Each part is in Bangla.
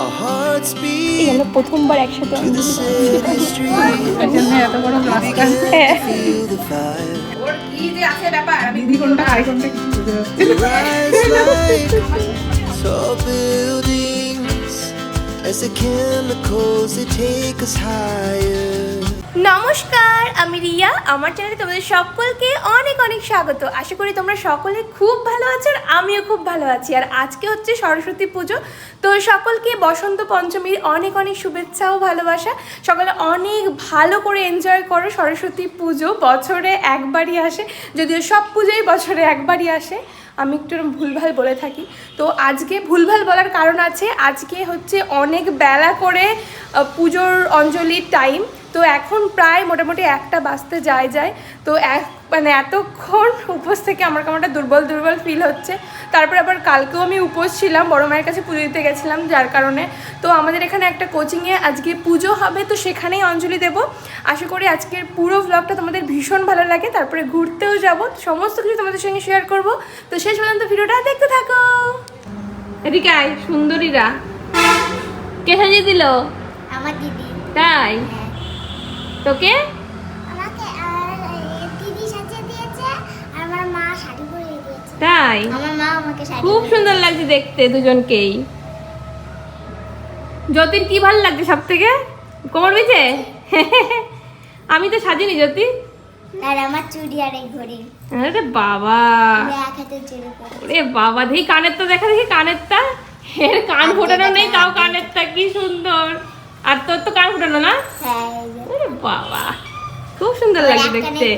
Our hearts এই beat আমরা প্রথমবার একসাথে. এত বড় হ্যাঁ as the chemicals they take us higher. নমস্কার, আমি রিয়া। আমার চ্যানেলে তোমাদের সকলকে অনেক অনেক স্বাগত। আশা করি তোমরা সকলে খুব ভালো আছো আর আমিও খুব ভালো আছি। আর আজকে হচ্ছে সরস্বতী পুজো। তো সকলকে বসন্ত পঞ্চমীর অনেক অনেক শুভেচ্ছা ও ভালোবাসা। সকলে অনেক ভালো করে এনজয় করো সরস্বতী পুজো। বছরে একবারই আসে। যদিও সব পুজোই বছরে একবারই আসে। আমি একটু ভুলভাল বলে থাকি। তো আজকে ভুলভাল বলার কারণ আছে। আজকে হচ্ছে অনেক বেলা করে পুজোর অঞ্জলির টাইম তো এখন প্রায় মোটামুটি একটা বাজতে যায় যায়। তো এক মানে এতক্ষণ উপোস থেকে আমার কেমন একটা দুর্বল দুর্বল ফিল হচ্ছে। তারপর আবার কালকেও আমি উপোস ছিলাম বড় মায়ের কাছে পুজো দিতে গেছিলাম যার কারণে। তো আমাদের এখানে একটা কোচিংয়ে আজকে পুজো হবে তো সেখানেই অঞ্জলি দেব। আশা করি আজকের পুরো ব্লগটা তোমাদের ভীষণ ভালো লাগে তারপরে ঘুরতেও যাব। সমস্ত কিছু তোমাদের সঙ্গে শেয়ার করব। তো শেষ পর্যন্ত ভিডিওটা দেখতে থাকো। এদিকে আয় সুন্দরীরা। কে সাজিয়ে দিল? আমার দিদি। তাই? হ্যাঁ। তোকে? আমাকে দিদি সাজিয়ে দিয়েছে আর আমার মা শাড়ি পরিয়ে দিয়েছে। তাই? আমার মা আমাকে শাড়ি খুব সুন্দর লাগছে দেখতে দুজনকেই। কি ভালো লাগছে সব থেকে কোমর বেঁচে? আমি তো সাজিনি জ্যোতি আর আমার চুড়ি আর এই ঘড়ি। আরে বাবা। ওরে বাবা দেখি কানের তো দেখা দেখি কানেরটা। এর কান ফোটানো নেই তাও কানেরটা কি সুন্দর। আর তোর তো কান ফোটানো না? হ্যাঁ বাবা। খুব সুন্দর লাগছে দেখতে।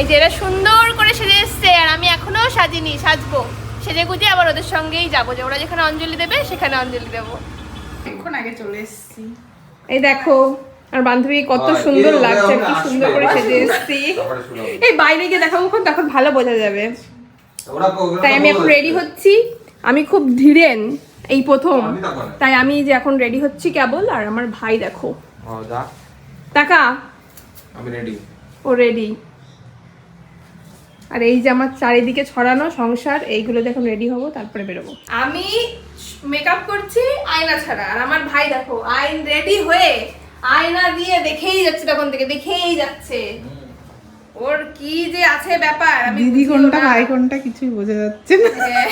এই যে এরা সুন্দর করে সেজে এসছে আর আমি এখনও সাজিনি সাজবো। সেজে গুজে আবার ওদের সঙ্গেই যাব যে ওরা যেখানে অঞ্জলি দেবে সেখানে অঞ্জলি দেবো। এখন আগে চলে এসেছি। এই দেখো আর বান্ধবী কত সুন্দর লাগছে কি সুন্দর করে সেজে এসছি। এই বাইরে গিয়ে দেখাবো তখন ভালো বোঝা যাবে। তাই আমি এখন রেডি হচ্ছি। আমি খুব ধীরেন এই প্রথম। তাই আমি যে এখন রেডি হচ্ছি কেবল আর আমার ভাই দেখো। ও টাকা আমি রেডি ও রেডি আর এই যে আমার চারিদিকে ছড়ানো সংসার এইগুলো দেখুন রেডি হব তারপরে বেরোবো। আমি মেকআপ করছি আয়না ছাড়া। আর আমার ভাই দেখো আইন রেডি হয়ে আয়না দিয়ে দেখেই যাচ্ছে তখন থেকে দেখেই যাচ্ছে। ওর কি যে আছে ব্যাপার আমি দিদি কোনটা না। ভাই কোনটা কিছুই বোঝা যাচ্ছে না। হ্যাঁ।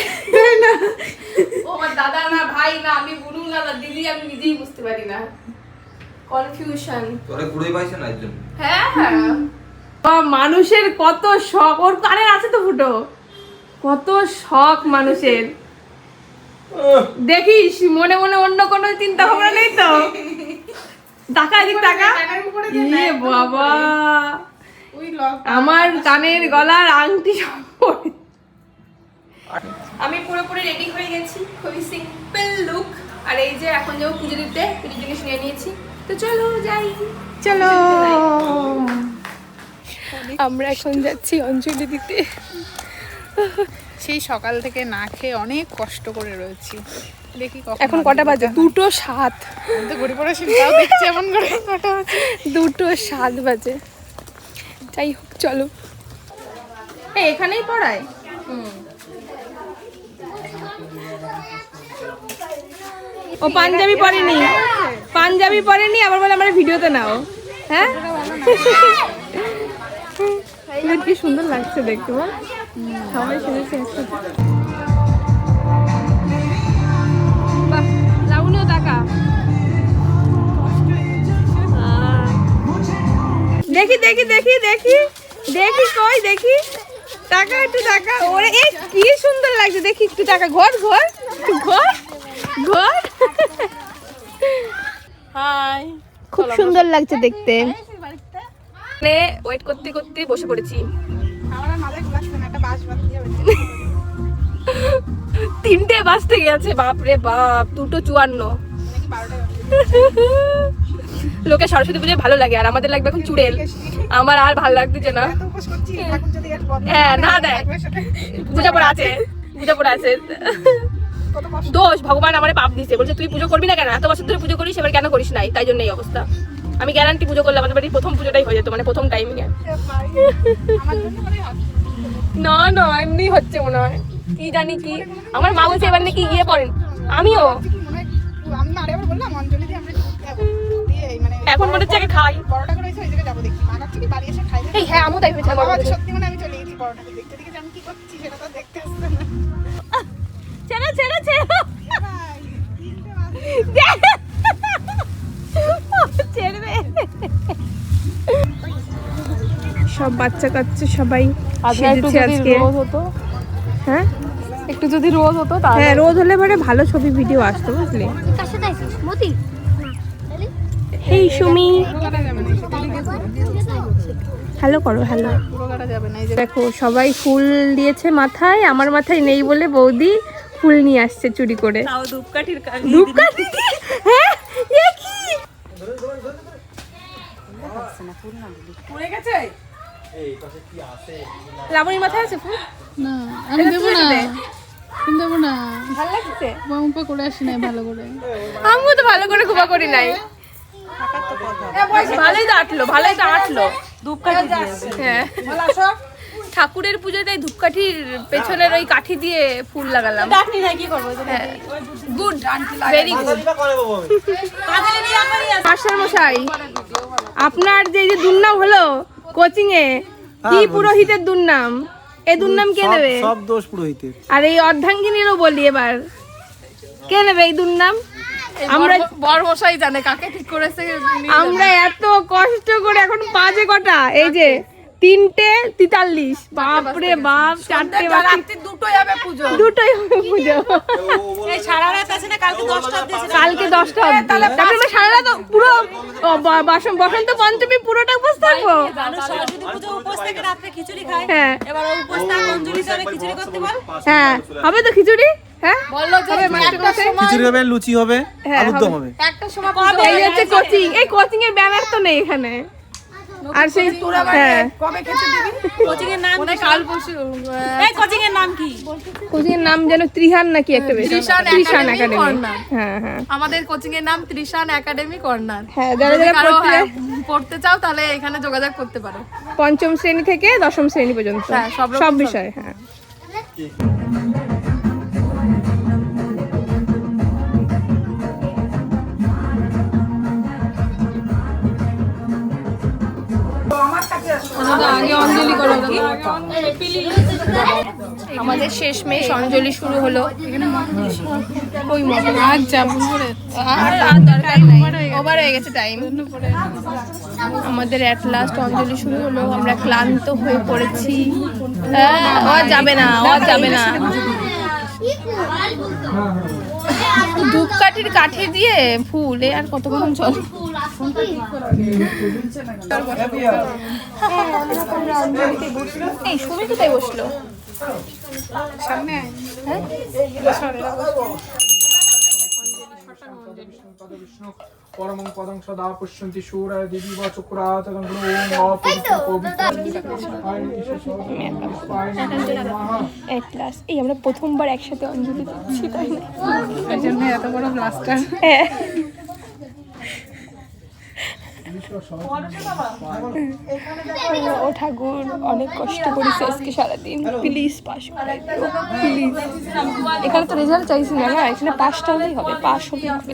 ও আমার দাদা না ভাই না আমি বুনু না না দিদি আমি নিজেই বুঝতে পারি না। কনফিউশন তোরে পুরোই পাইছে না এর জন্য? হ্যাঁ বা মানুষের কত শখ ওর কানের আছে তো ফুটো? কত শখ মানুষের। দেখিস মনে মনে অন্য কোনো চিন্তা ভাবনা নেই তো? টাকা এদিক টাকা ইয়ে বাবা। আমার কানের গলার আংটি সব আমি পুরোপুরি রেডি হয়ে গেছি। খুবই সিম্পল লুক আর এই যে এখন যাব পুজো দিতে পুজো জিনিস নিয়ে নিয়েছি। তো চলো যাই। চলো। আমরা এখন যাচ্ছি অঞ্জলি দিতে। সেই সকাল থেকে না খেয়ে অনেক কষ্ট করে রয়েছি। দেখি এখন কটা বাজে? দুটো সাত। তো ঘুরে পড়ে শিল্পাও দেখছি এমন করে কটা বাজে। দুটো সাত বাজে। যাই হোক চলো। এখানেই পড়ায়? ও পাঞ্জাবি পরেনি পাঞ্জাবি পরেনি, আবার বলে আমার ভিডিওতে নাও। হ্যাঁ? কি সুন্দর লাগছে দেখতে সবাই বাহ লাবণীও টাকা দেখি দেখি দেখি দেখি। দেখি কই, দেখি। টাকা, একটু টাকা। ওরে এই কি সুন্দর লাগছে। দেখি, একটু টাকা। ঘর ঘর ঘর ঘর। হাই। খুব সুন্দর লাগছে দেখতে। ওয়েট করতে করতে বসে পড়েছি। তিনটে বাজতে গেছে বাপ রে বাপ দুটো চুয়ান্ন। লোকে সরস্বতী পুজোয় ভালো লাগে আর আমাদের লাগবে এখন চুড়েল। আমার আর ভালো লাগতেছে না। হ্যাঁ না দেয়। সেটা পূজা পড়া আছে পূজা পড়া আছে। দোষ ভগবান আমার পাপ দিছে বলছে তুই পুজো করবি না কেন? এত বছর ধরে পুজো করিস এবার কেন করিস নাই তাই জন্য এই অবস্থা। আমি গ্যারান্টি পুজো করলে আমাদের বাড়ির প্রথম পুজোটাই হয়ে যেত মানে প্রথম টাইমিং এ। না না এমনি হচ্ছে মনে হয়। কি জানি কি? আমার মা বলছে এবার নাকি গিয়ে পড়েন। আমিও। মনে এখন মনে হচ্ছে খাই। এই হ্যাঁ আমু তাই কাছে সত্যি মানে আমি চলে গেছি দেখতে দেখে আমি কি করছি সেটা তো সব বাচ্চা কাচ্চা সবাই সেজেছে আজকে। হ্যাঁ? একটু যদি রোজ হতো তাহলে হ্যাঁ রোদ হলে পরে ভালো ছবি ভিডিও আসতো বুঝলি? এই সুমি। হ্যালো করো হ্যালো দেখো সবাই ফুল দিয়েছে মাথায় আমার মাথায় নেই বলে বৌদি ফুল নিয়ে আসছে চুরি করে। ধূপকাঠি হ্যাঁ এ কি লাবণীর মাথায় আছে ফুল? না আমি দেবো না। আমি দেবো না। ভালো লাগছে? বাম্পা করে আসি নাই ভালো করে। আমিও তো ভালো করে ঘুমা করি নাই। ভালোই তো আটলো ভালোই তো আটলো। ধূপকাঠি হ্যাঁ। ঠাকুরের পুজোয় তাই ধূপকাঠির পেছনের ওই কাঠি দিয়ে ফুল লাগালাম। গুড ভেরি গুড মাস্টার মশাই আপনার যে এই যে দুর্নাম হলো কোচিং এ কি পুরোহিতের দুর্নাম? এই দুর্নাম কে নেবে? সব দোষ পুরোহিতের। আর এই অর্ধাঙ্গিনীরও বলি এবার। কে নেবে এই দুর্নাম? আমরা জানে কাকে ঠিক করেছে আমরা এত কষ্ট করে এখন বাজে কটা? এই যে তিনটে তেতাল্লিশ। বাপরে বাপ চারটে বাজে। দুটো যাবে পুজো। দুটোই হবে পুজো। কালকে দশটা অবধি তারপরে আমরা সারা রাত ও, বসন্ত বসন্ত পঞ্চমী পুরোটা উপোস থাকব হ্যাঁ। হ্যাঁ হবে তো খিচুড়ি? হ্যাঁ? খিচুড়ি হবে লুচি হবে হ্যাঁ, আলুর দম হবে। একটা সময় এই হচ্ছে কোচিং এই কোচিং এর ব্যানার তো নেই এখানে। আর সেই হ্যাঁ। কোচিং এর নাম কাল পরশু এই কোচিং এর নাম কি? কোচিং এর নাম যেন ত্রিহান নাকি একটা বেশ। ত্রিশান ত্রিশান একাডেমি হ্যাঁ হ্যাঁ। আমাদের কোচিং এর নাম ত্রিশান একাডেমি কর্নার হ্যাঁ যারা যদি যারা পড়তে হ্যাঁ, পড়তে চাও তাহলে এখানে যোগাযোগ করতে পারো। পঞ্চম শ্রেণি থেকে দশম শ্রেণি পর্যন্ত। হ্যাঁ, সব। বিষয় হ্যাঁ। আমাদের শেষ মেশ অঞ্জলি শুরু হলো। ওই আর ওভার হয়ে গেছে টাইম আমাদের অ্যাট লাস্ট অঞ্জলি শুরু হলো। আমরা ক্লান্ত হয়ে পড়েছি। ও যাবে না, ও যাবে না। ধূপকাঠির কাঠি দিয়ে ফুল এ আর কতক্ষণ চল এই সুমি বসল সামনে আয়। পরমং পদং সদা পুষ্যন্তি শূরায় দেবী বা চক্রাত এই আমরা প্রথমবার একসাথে অঞ্জলি দিচ্ছি তাই না? এজন্য এত বড় ব্লাস্টার হ্যাঁ ও ঠাকুর অনেক কষ্ট করেছে আজকে সারাদিন। প্লিজ পাস করাই প্লিজ এখানে তো রেজাল্ট চাইছি না না, এখানে পাশটা হলেই হবে পাস হলেই হবে।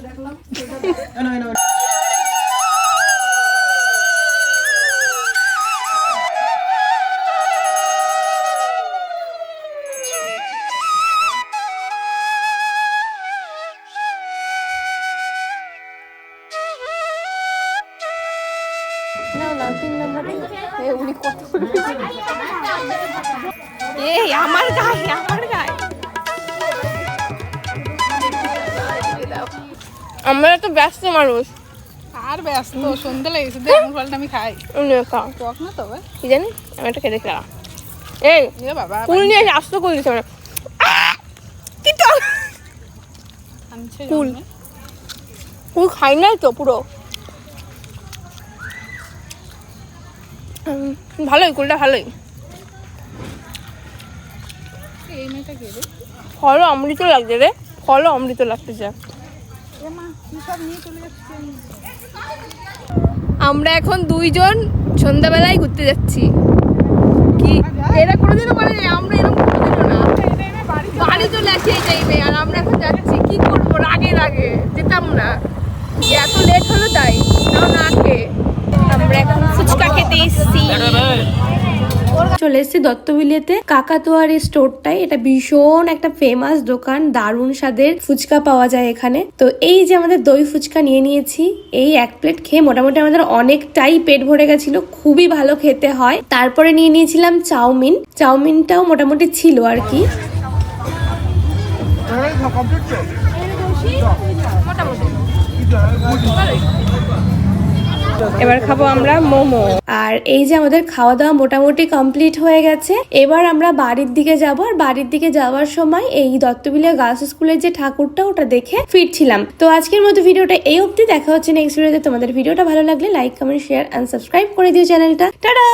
আমরা তো ব্যস্ত মানুষ। আর ব্যস্ত সন্ধ্যা লেগেছে দে আঙুর ফলটা আমি খাই। টক না তবে। কি জানি আমি একটা খেতে খেলাম। এই বাবা কুল নিয়ে এসে আস্ত করে দিচ্ছে আমরা কি তো? আনছে ফুল জন্মে। খাই নাই তো পুরো। ভালোই কুলটা ভালোই। ফলও অমৃত লাগছে রে ফলও অমৃত লাগতেছে। আমরা এখন দুইজন সন্ধ্যাবেলায় ঘুরতে যাচ্ছি। কি? এরা কোনোদিনও বলেনি আমরা এরকম কোনোদিনও না। বাড়ি চলে আসি এই টাইমে আর আমরা এখন যাচ্ছি কি করব? রাগে রাগে যেতাম না। এত লেট হলো তাই না না আমরা এখন ফুচকা খেতে এসেছি। চলে এসেছি দত্তবিলিয়াতে কাকাতোয়ারি স্টোরটাই এটা ভীষণ একটা ফেমাস দোকান দারুণ স্বাদের ফুচকা পাওয়া যায় এখানে। তো এই যে আমাদের দই ফুচকা নিয়ে নিয়েছি এই এক প্লেট খেয়ে মোটামুটি আমাদের অনেকটাই পেট ভরে গেছিল খুবই ভালো খেতে হয়। তারপরে নিয়ে নিয়েছিলাম চাউমিন। চাউমিনটাও মোটামুটি ছিল আর কি। এবার খাব আমরা মোমো। আর এই যে আমাদের খাওয়া দাওয়া মোটামুটি কমপ্লিট হয়ে গেছে, এবার আমরা বাড়ির দিকে যাব। আর বাড়ির দিকে যাওয়ার সময় এই দত্তবিলিয়া গার্লস স্কুলের যে ঠাকুরটা, ওটা দেখে ফিরছিলাম। তো আজকের মতো ভিডিওটা এই অবধি, দেখা হচ্ছে নেক্সট ভিডিওতে তোমাদের ভিডিওটা ভালো লাগলে like comment share and subscribe করে দিও চ্যানেলটা। টাটা!